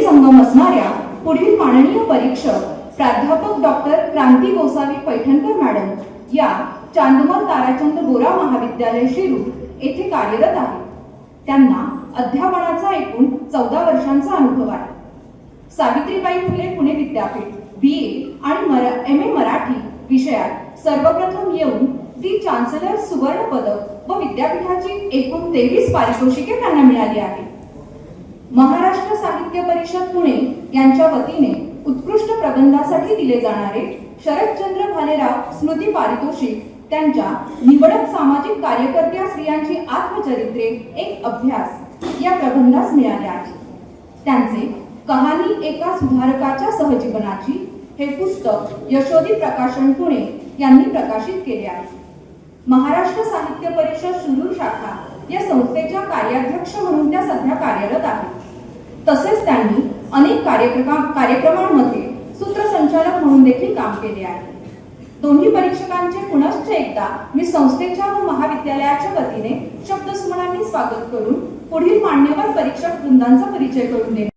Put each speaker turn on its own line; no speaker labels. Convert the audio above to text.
संगम असणाऱ्या पुढील माननीय परीक्षक प्राध्यापक डॉक्टर क्रांती गोसावी पैठणकर मॅडम या चांदमल ताराचंद बोरा महाविद्यालय शिरूर येथे कार्यरत आहेत. त्यांना अध्यापनाचा एकूण चौदा वर्षांचा अनुभव आहे. सावित्रीबाई फुले पुणे विद्यापीठ बी ए आणि एम ए मराठी विषयात सर्वप्रथम येऊन ती चान्सलर सुवर्ण पदक व विद्यापीठाची एकूण तेवीस पारितोषिके त्यांना मिळाली आहेत. महाराष्ट्र साहित्य परिषद पुणे यांच्या वतीने उत्कृष्ट प्रबंधासाठी दिले जाणारे शरदचंद्र भालेराव स्मृती पारितोषिक त्यांच्या निवडक सामाजिक कार्यकर्त्या स्त्रियांची आत्मचरित्रे एक अभ्यास या प्रबंधास मिळाले आहे त्यांचे कहाणी एका सुधारकाच्या सहजीवनाची हे पुस्तक यशोदी प्रकाशन पुणे यांनी प्रकाशित केले आहे. महाराष्ट्र साहित्य परिषद सुरू शाखा या संस्थेच्या कार्याध्यक्ष म्हणून त्या सध्या कार्यरत आहेत. तसेच त्यांनी अनेक कार्यक्रमा कार्यक्रमांमध्ये सूत्रसंचालक म्हणून देखील काम केले आहे. दोन्ही परीक्षकांचे पुनश्च एकदा मी संस्थेच्या व महाविद्यालयाच्या वतीने शब्दसुमनांनी स्वागत करून पुढील मान्यवर परीक्षक वृंदांचा परिचय करून देते